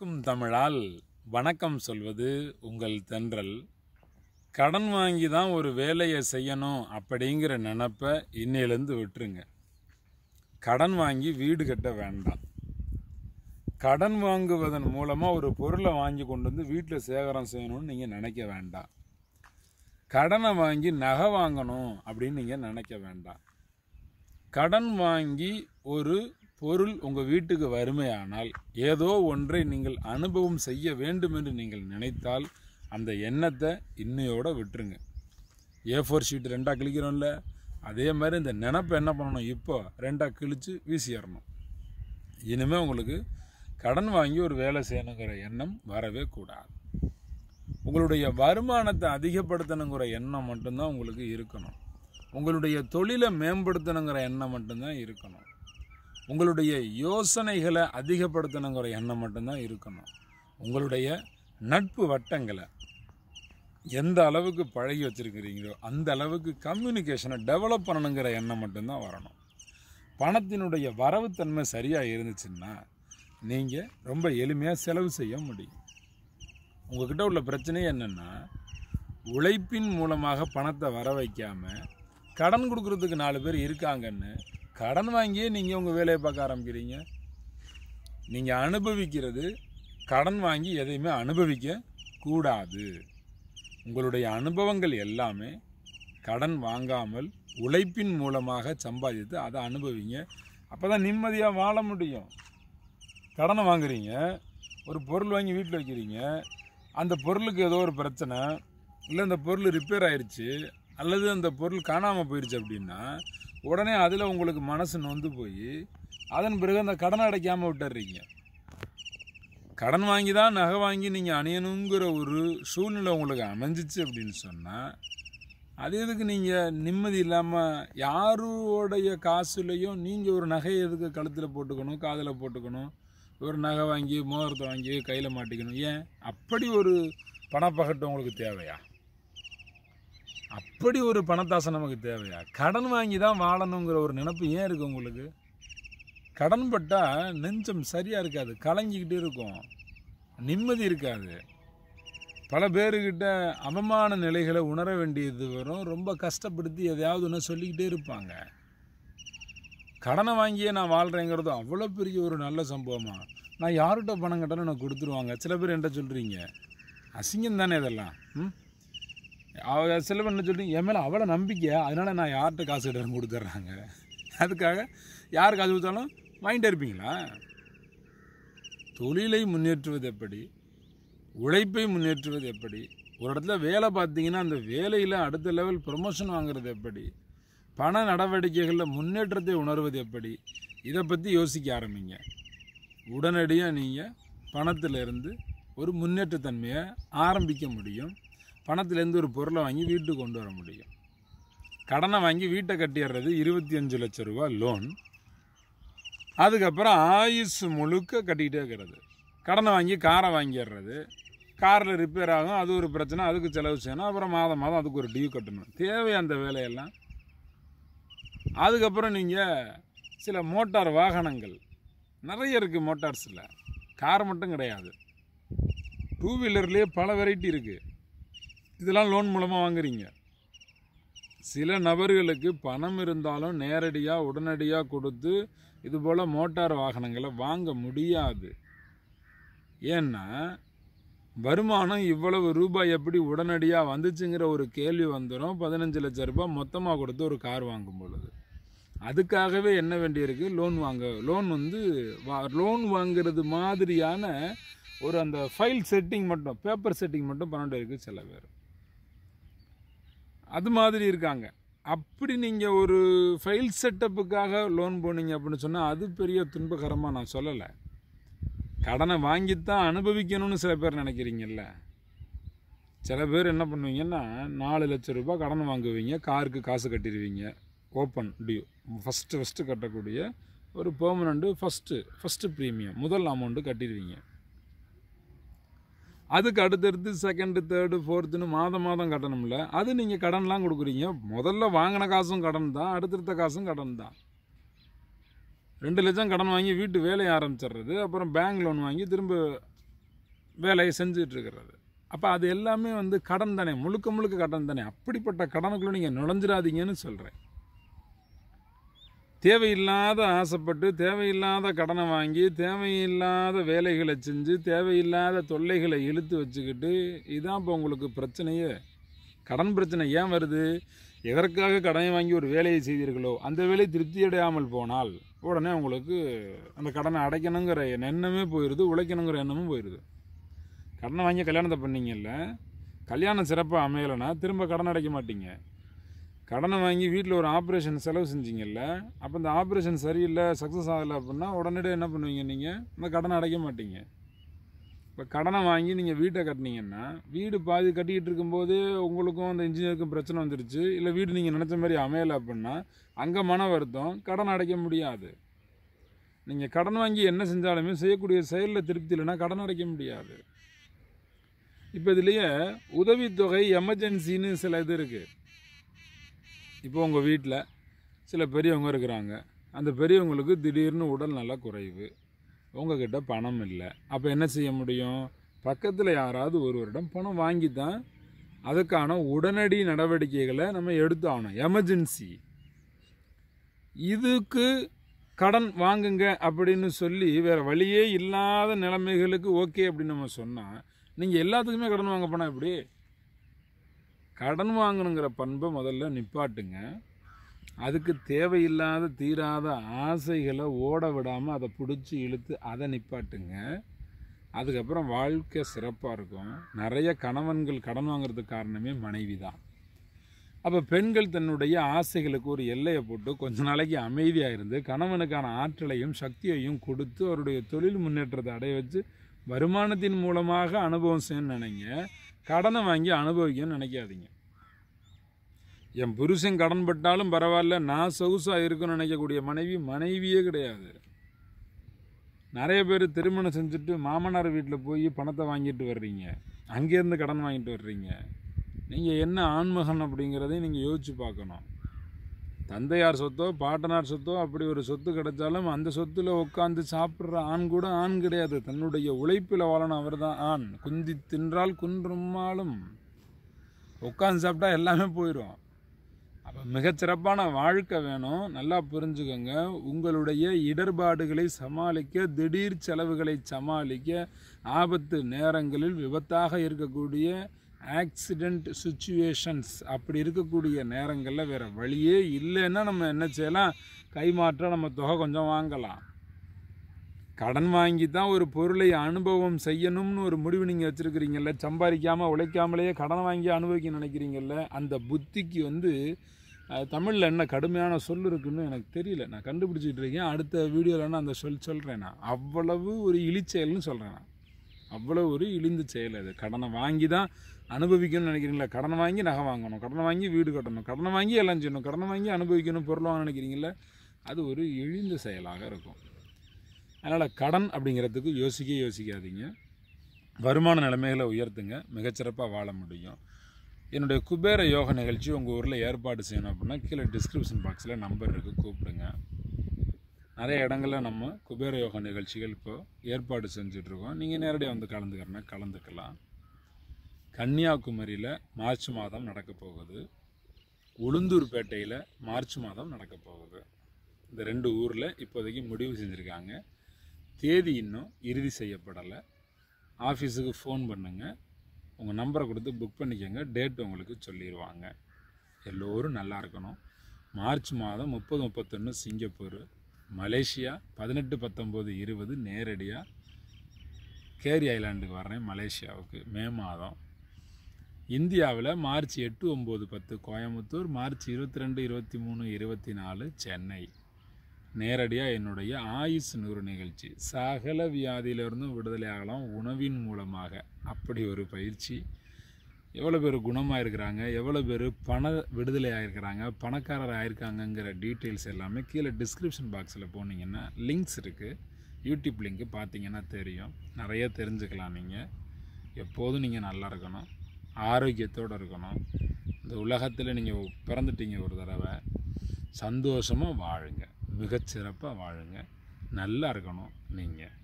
க்கும் தமிழால் வணக்கம் சொல்வது உங்கள் தென்றல். கடன் வாங்கி தான் ஒரு வேலையை செய்யணும் அப்படிங்கிற நினப்பை இன்னையிலேருந்து விட்டுருங்க. கடன் வாங்கி வீடு கட்ட வேண்டாம். கடன் வாங்குவதன் மூலமாக ஒரு பொருளை வாங்கி கொண்டு வந்து வீட்டில் சேகரம் செய்யணும்னு நீங்கள் நினைக்க வேண்டாம். கடனை வாங்கி நகை வாங்கணும் அப்படின்னு நீங்கள் நினைக்க வேண்டாம். கடன் வாங்கி ஒரு பொருள் உங்கள் வீட்டுக்கு வறுமையானால் ஏதோ ஒன்றை நீங்கள் அனுபவம் செய்ய வேண்டும் என்று நீங்கள் நினைத்தால் அந்த எண்ணத்தை இன்னையோட விட்டுருங்க. ஏ ஃபோர் ஷீட் ரெண்டாக கிழிக்கிறோம்ல அதே மாதிரி இந்த நினப்பை என்ன பண்ணணும்? இப்போ ரெண்டாக கிழித்து வீசிடணும் இனிமேல் உங்களுக்கு கடன் வாங்கி ஒரு வேலை செய்யணுங்கிற எண்ணம் வரவே கூடாது. உங்களுடைய வருமானத்தை அதிகப்படுத்தணுங்கிற எண்ணம் மட்டும்தான் உங்களுக்கு இருக்கணும். உங்களுடைய தொழிலை மேம்படுத்தணுங்கிற எண்ணம் மட்டும்தான் இருக்கணும். உங்களுடைய யோசனைகளை அதிகப்படுத்தணுங்கிற எண்ணம் மட்டும்தான் இருக்கணும். உங்களுடைய நட்பு வட்டங்களை எந்த அளவுக்கு பழகி வச்சுருக்கிறீங்களோ அந்த அளவுக்கு கம்யூனிகேஷனை டெவலப் பண்ணணுங்கிற எண்ணம் மட்டும்தான் வரணும். பணத்தினுடைய வரவுத்தன்மை சரியாக இருந்துச்சுன்னா நீங்கள் ரொம்ப எளிமையாக செலவு செய்ய முடியும். உங்கள்கிட்ட உள்ள பிரச்சனை என்னென்னா உழைப்பின் மூலமாக பணத்தை வர வைக்காமல் கடன் கொடுக்குறதுக்கு நாலு பேர் இருக்காங்கன்னு கடன் வாங்கியே நீங்கள் உங்கள் வேலையை பார்க்க ஆரம்பிக்கிறீங்க. நீங்கள் அனுபவிக்கிறது கடன் வாங்கி எதையுமே அனுபவிக்க கூடாது உங்களுடைய அனுபவங்கள் எல்லாமே கடன் வாங்காமல் உழைப்பின் மூலமாக சம்பாதித்து அதை அனுபவிங்க. அப்போ தான் நிம்மதியாக வாழ முடியும். கடனை வாங்குறீங்க ஒரு பொருள் வாங்கி வீட்டில் வைக்கிறீங்க அந்த பொருளுக்கு ஏதோ ஒரு பிரச்சனை இல்லை அந்த பொருள் ரிப்பேர் ஆயிடுச்சு அல்லது அந்த பொருள் காணாமல் போயிடுச்சு அப்படின்னா உடனே அதில் உங்களுக்கு மனசு நொந்து போய் அதன் பிறகு அந்த கடனை அடைக்காமல் விட்டுறீங்க. கடன் வாங்கி தான் நகை வாங்கி நீங்கள் அணியணுங்கிற ஒரு சூழ்நிலை உங்களுக்கு அமைஞ்சிச்சு அப்படின்னு சொன்னால் அது எதுக்கு நீங்கள் நிம்மதி இல்லாமல் யாருடைய காசுலையும் நீங்கள் ஒரு நகையை எதுக்கு கழுத்தில் போட்டுக்கணும் காதில் போட்டுக்கணும்? ஒரு நகை வாங்கி மோதிரத்தை வாங்கி கையில் மாட்டிக்கணும். ஏன்? அப்படி ஒரு பணப்பகட்டு உங்களுக்கு தேவையா? அப்படி ஒரு பணத்தாசை நமக்கு தேவையா? கடன் வாங்கி தான் வாழணுங்கிற ஒரு நினப்பு ஏன் இருக்குது உங்களுக்கு? கடன் பட்டால் நெஞ்சம் சரியாக இருக்காது கலங்கிக்கிட்டே இருக்கும் நிம்மதி இருக்காது. பல பேருக்கிட்ட அவமான நிலைகளை உணர வேண்டியது வரும். ரொம்ப கஷ்டப்படுத்தி எதையாவது ஒன்று சொல்லிக்கிட்டே இருப்பாங்க. கடனை வாங்கியே நான் வாழ்கிறேங்கிறது அவ்வளோ பெரிய ஒரு நல்ல சம்பவமாக நான் யார்கிட்ட பணம் கட்டணும் எனக்கு கொடுத்துருவாங்க. சில பேர் என்கிட்ட சொல்கிறீங்க அசிங்கம் தானே இதெல்லாம்? ம்? அவ சில சொல்லிட்டு என்ன என் மேலே அவ்வளோ நம்பிக்கை அதனால் நான் யார்கிட்ட காசு கேட்டாலும் கொடுத்துட்றாங்க அதுக்காக யார் காசு கொடுத்தாலும் வாங்கிட்டே இருப்பீங்களா? தொழிலை முன்னேற்றுவது எப்படி? உழைப்பை முன்னேற்றுவது எப்படி? ஒரு இடத்துல வேலை பார்த்தீங்கன்னா அந்த வேலையில் அடுத்த லெவல் ப்ரொமோஷன் வாங்குறது எப்படி? பண நடவடிக்கைகளில் முன்னேற்றத்தை உணர்வது எப்படி? இதை பற்றி யோசிக்க ஆரம்பிங்க. உடனடியாக நீங்கள் பணத்திலிருந்து ஒரு முன்னேற்றத்தன்மையை ஆரம்பிக்க முடியும். பணத்துலேருந்து ஒரு பொருளை வாங்கி வீட்டுக்கு கொண்டு வர முடியும். கடனை வாங்கி வீட்டை கட்டிடுறது இருபத்தி அஞ்சு லட்ச ரூபா லோன் அதுக்கப்புறம் ஆயுஸ் முழுக்க கட்டிக்கிட்டே இருக்கிறது. கடனை வாங்கி காரை வாங்கிடுறது. காரில் ரிப்பேர் ஆகும் அது ஒரு பிரச்சனை அதுக்கு செலவு செய்யணும். அப்புறம் மாதம் மாதம் அதுக்கு ஒரு டியூ கட்டணும். தேவை அந்த வேலையெல்லாம். அதுக்கப்புறம் நீங்கள் சில மோட்டார் வாகனங்கள். நிறைய இருக்குது மோட்டார்ஸில். கார் மட்டும் கிடையாது. டூ வீலர்லேயே பல வெரைட்டி இருக்குது இதெல்லாம் லோன் மூலமாக வாங்குறீங்க. சில நபர்களுக்கு பணம் இருந்தாலும் நேரடியாக உடனடியாக கொடுத்து இதுபோல் மோட்டார் வாகனங்களை வாங்க முடியாது. ஏன்னா வருமானம் இவ்வளவு ரூபாய் எப்படி உடனடியாக வந்துச்சுங்கிற ஒரு கேள்வி வந்துடும் பதினஞ்சு லட்ச ரூபாய் மொத்தமாக கொடுத்து ஒரு கார் வாங்கும் பொழுது. அதுக்காகவே என்ன வேண்டியிருக்கு? லோன் வாங்க லோன் வந்து வா லோன் வாங்குறது மாதிரியான ஒரு அந்த ஃபைல் செட்டிங் மட்டும் பேப்பர் செட்டிங் மட்டும் பண்ண வேண்டியிருக்கு சில பேர் அது மாதிரி இருக்காங்க. அப்படி நீங்கள் ஒரு ஃபைல் செட்டப்புக்காக லோன் போனீங்க அப்படின்னு சொன்னால் அது பெரிய துன்பகரமாக நான் சொல்லலை. கடனை வாங்கித்தான் அனுபவிக்கணும்னு சில பேர் நினைக்கிறீங்கல்ல. சில பேர் என்ன பண்ணுவீங்கன்னா நாலு லட்ச ரூபாய் கடன் வாங்குவீங்க காருக்கு காசு கட்டிடுவீங்க. ஓப்பன் டியூ ஃபஸ்ட்டு ஃபஸ்ட்டு கட்டக்கூடிய ஒரு பெர்மனண்ட்டு ஃபஸ்ட்டு ஃபஸ்ட்டு ப்ரீமியம் முதல் அமௌண்ட்டு கட்டிடுவீங்க. அதுக்கு அடுத்தடுத்து செகண்டு தேர்டு ஃபோர்த்துன்னு மாதம் மாதம் கட்டணும்ல. அது நீங்கள் கடன்லாம் கொடுக்குறீங்க. முதல்ல வாங்கின காசும் கடன் தான் அடுத்தடுத்த காசும் கடன் தான். ரெண்டு லட்சம் கடன் வாங்கி வீட்டு வேலையை ஆரம்பிச்சிடுறது அப்புறம் பேங்க் லோன் வாங்கி திரும்ப வேலையை செஞ்சிட்ருக்கிறது அப்போ அது எல்லாமே வந்து கடன் தானே முழுக்க முழுக்க கடன் தானே. அப்படிப்பட்ட கடனுக்குள்ளே நீங்கள் நுழைஞ்சிடாதீங்கன்னு சொல்கிறேன் தேவையில்லாத ஆசைப்பட்டு தேவையில்லாத கடனை வாங்கி தேவையில்லாத வேலைகளை செஞ்சு தேவையில்லாத தொல்லைகளை இழுத்து வச்சுக்கிட்டு இதான் இப்போ உங்களுக்கு பிரச்சனையே. கடன் பிரச்சனை ஏன் வருது? எதற்காக கடனை வாங்கி ஒரு வேலையை செய்தீர்களோ அந்த வேலை திருப்தி அடையாமல் போனால் உடனே உங்களுக்கு அந்த கடனை அடைக்கணுங்கிற எண்ணமே போயிடுது உழைக்கணுங்கிற எண்ணமும் போயிடுது கடனை வாங்கி கல்யாணத்தை பண்ணீங்கல்ல கல்யாணம் சிறப்பாக அமையலைன்னா திரும்ப கடன் அடைக்க மாட்டீங்க. கடனை வாங்கி வீட்டில் ஒரு ஆப்ரேஷன் செலவு செஞ்சீங்கல்ல அப்போ இந்த ஆப்ரேஷன் சரியில்லை சக்ஸஸ் ஆகலை அப்படின்னா உடனடியாக என்ன பண்ணுவீங்க நீங்கள் இந்த கடனை அடைக்க மாட்டீங்க. இப்போ கடனை வாங்கி நீங்கள் வீட்டை கட்டினீங்கன்னா வீடு பாதி கட்டிக்கிட்டு இருக்கும்போது உங்களுக்கும் அந்த இன்ஜினியருக்கும் பிரச்சனை வந்துருச்சு. இல்லை வீடு நீங்கள் நினச்ச மாதிரி அமையலை அப்படின்னா அங்கே மன வருத்தம் கடன் அடைக்க முடியாது. நீங்கள் கடன் வாங்கி என்ன செஞ்சாலுமே செய்யக்கூடிய செயலில் திருப்தி இல்லைன்னா கடன் அடைக்க முடியாது. இப்போ இதுலேயே உதவித்தொகை எமர்ஜென்சின்னு சில இது இருக்குது இப்போ உங்கள் வீட்டில் சில பெரியவங்க இருக்கிறாங்க. அந்த பெரியவங்களுக்கு திடீர்னு உடல் நல்லா குறைவு. உங்ககிட்ட பணம் இல்லை. அப்போ என்ன செய்ய முடியும்? பக்கத்தில் யாராவது ஒருவரிடம் பணம் வாங்கி தான் அதுக்கான உடனடி நடவடிக்கைகளை நம்ம எடுத்தாகணும். எமர்ஜென்சி. இதுக்கு கடன் வாங்குங்க அப்படின்னு சொல்லி வேறு வழியே இல்லாத நிலைமைகளுக்கு ஓகே அப்படின்னு நம்ம சொன்னால் நீங்கள் எல்லாத்துக்குமே கடன் வாங்க போனால் எப்படி? கடன் வாங்கணுங்கிற பண்பை முதல்ல நிப்பாட்டுங்க. அதுக்கு தேவையில்லாத தீராத ஆசைகளை ஓட விடாமல் அதை பிடிச்சி இழுத்து அதை நிப்பாட்டுங்க. அதுக்கப்புறம் வாழ்க்கை சிறப்பாக இருக்கும். நிறைய கணவன்கள் கடன் வாங்குறதுக்கு காரணமே மனைவி தான். அப்போ பெண்கள் தன்னுடைய ஆசைகளுக்கு ஒரு எல்லையை போட்டு கொஞ்ச நாளைக்கு அமைதியாக இருந்து கணவனுக்கான ஆற்றலையும் சக்தியையும் கொடுத்து அவருடைய தொழில் முன்னேற்றத்தை அடைய வச்சு வருமானத்தின் மூலமாக அனுபவம் செய்யணும்னு நினைங்க. கடனை வாங்கி அனுபவிக்கணும்னு நினைக்காதீங்க. என் புருஷன் கடன் பட்டாலும் பரவாயில்ல நான் சொகுசாக இருக்குன்னு நினைக்கக்கூடிய மனைவி மனைவியே கிடையாது. நிறைய பேர் திருமணம் செஞ்சுட்டு மாமனார் வீட்டில் போய் பணத்தை வாங்கிட்டு வர்றீங்க. அங்கேருந்து கடன் வாங்கிட்டு வர்றீங்க. நீங்கள் என்ன ஆண்மகன் அப்படிங்கிறதையும் நீங்கள் யோசிச்சு பார்க்கணும். தந்தையார் சொத்தோ பாட்டனார் சொத்தோ அப்படி ஒரு சொத்து கிடைச்சாலும் அந்த சொத்தில் உட்காந்து சாப்பிட்ற ஆண் கூட ஆண் கிடையாது. தன்னுடைய உழைப்பில் வாழணும் அவர் தான் ஆண். குந்தி தின்றால் குன்றும்மாலும் உட்காந்து சாப்பிட்டா எல்லாமே போயிடும் அப்போ மிகச்சிறப்பான வாழ்க்கை வேணும். நல்லா புரிஞ்சுக்கோங்க. உங்களுடைய இடர்பாடுகளை சமாளிக்க திடீர் செலவுகளை சமாளிக்க ஆபத்து நேரங்களில் விபத்தாக இருக்கக்கூடிய ஆக்சிடெண்ட் சுச்சுவேஷன்ஸ் அப்படி இருக்கக்கூடிய நேரங்களில் வேறு வழியே இல்லைன்னா நம்ம என்ன செய்யலாம்? கைமாற்ற நம்ம தொகை கொஞ்சம் வாங்கலாம். கடன் வாங்கி தான் ஒரு பொருளை அனுபவம் செய்யணும்னு ஒரு முடிவு நீங்கள் வச்சுருக்கிறீங்கல்ல? சம்பாதிக்காமல் உழைக்காமலேயே கடன் வாங்கி அனுபவிக்க நினைக்கிறீங்கல்ல? அந்த புத்திக்கு வந்து தமிழில் என்ன கடுமையான சொல் இருக்குன்னு எனக்கு தெரியல. நான் கண்டுபிடிச்சிட்டு இருக்கேன். அடுத்த வீடியோவில் நான் அந்த சொல் சொல்கிறேன் நான். அவ்வளவு ஒரு இழிச்செயல்னு சொல்கிறேன் நான். அவ்வளோ ஒரு இழிந்து செயல் அது. கடனை வாங்கி தான் அனுபவிக்கணும்னு நினைக்கிறீங்களா? கடனை வாங்கி நகை வாங்கணும் கடனை வாங்கி வீடு கட்டணும் கடனை வாங்கி எல்லாம் செய்யணும் கடனை வாங்கி அனுபவிக்கணும் பொருள் வாங்க நினைக்கிறீங்களா? அது ஒரு இழிந்த செயலாக இருக்கும். அதனால் கடன் அப்படிங்கிறதுக்கு யோசிக்க யோசிக்காதீங்க. வருமான நிலைமைகளை உயர்த்துங்க. மிகச்சிறப்பாக வாழ முடியும். என்னுடைய குபேர யோக நிகழ்ச்சி உங்கள் ஊரில் ஏற்பாடு செய்யணும் அப்படின்னா கீழே டிஸ்கிரிப்ஷன் பாக்ஸில் நம்பர் இருக்குது கூப்பிடுங்க. நிறைய இடங்களில் நம்ம குபேர யோக நிகழ்ச்சிகள் இப்போ ஏற்பாடு செஞ்சிட்ருக்கோம். நீங்கள் நேரடியாக வந்து கலந்துக்கிறனா கலந்துக்கலாம். கன்னியாகுமரியில் மார்ச் மாதம் நடக்க போகுது. உளுந்தூர்பேட்டையில் மார்ச் மாதம் நடக்க போகுது. இந்த ரெண்டு ஊரில் இப்போதைக்கு முடிவு செஞ்சுருக்காங்க. தேதி இன்னும் இறுதி செய்யப்படலை. ஆஃபீஸுக்கு ஃபோன் பண்ணுங்கள் உங்கள் நம்பரை கொடுத்து புக் பண்ணிக்கோங்க. டேட் உங்களுக்கு சொல்லிடுவாங்க எல்லோரும் நல்லா இருக்கணும். மார்ச் மாதம் முப்பது முப்பத்தொன்று சிங்கப்பூர். மலேசியா பதினெட்டு பத்தொம்போது இருபது நேரடியாக கேரி ஐலாண்டுக்கு வர்றேன் மலேசியாவுக்கு. மே மாதம். இந்தியாவில் மார்ச் எட்டு ஒம்பது பத்து கோயம்புத்தூர் மார்ச் இருபத்தி ரெண்டு இருபத்தி மூணு இருபத்தி நாலு சென்னை. நேரடியாக என்னுடைய ஆயுஸ் நூறு நிகழ்ச்சி. சகல வியாதியிலிருந்தும் விடுதலை ஆகலாம் உணவின் மூலமாக. அப்படி ஒரு பயிற்சி. எவ்வளோ பேர் குணமாக இருக்கிறாங்க எவ்வளோ பேர் பண விடுதலை ஆகிருக்கிறாங்க பணக்காரர் ஆயிருக்காங்கங்கிற டீட்டெயில்ஸ் எல்லாமே கீழே டிஸ்கிரிப்ஷன் பாக்ஸில் போனீங்கன்னா லிங்க்ஸ் இருக்குது யூடியூப் லிங்க்கு பார்த்தீங்கன்னா தெரியும். நிறைய தெரிஞ்சுக்கலாம் நீங்கள் எப்போதும் நீங்கள் நல்லா இருக்கணும். ஆரோக்கியத்தோடு இருக்கணும். இந்த உலகத்தில் நீங்கள் பிறந்துட்டீங்க ஒரு தடவை. சந்தோஷமாக வாழுங்க. மிகச்சிறப்பாக வாழுங்க. நல்லா இருக்கணும் நீங்கள்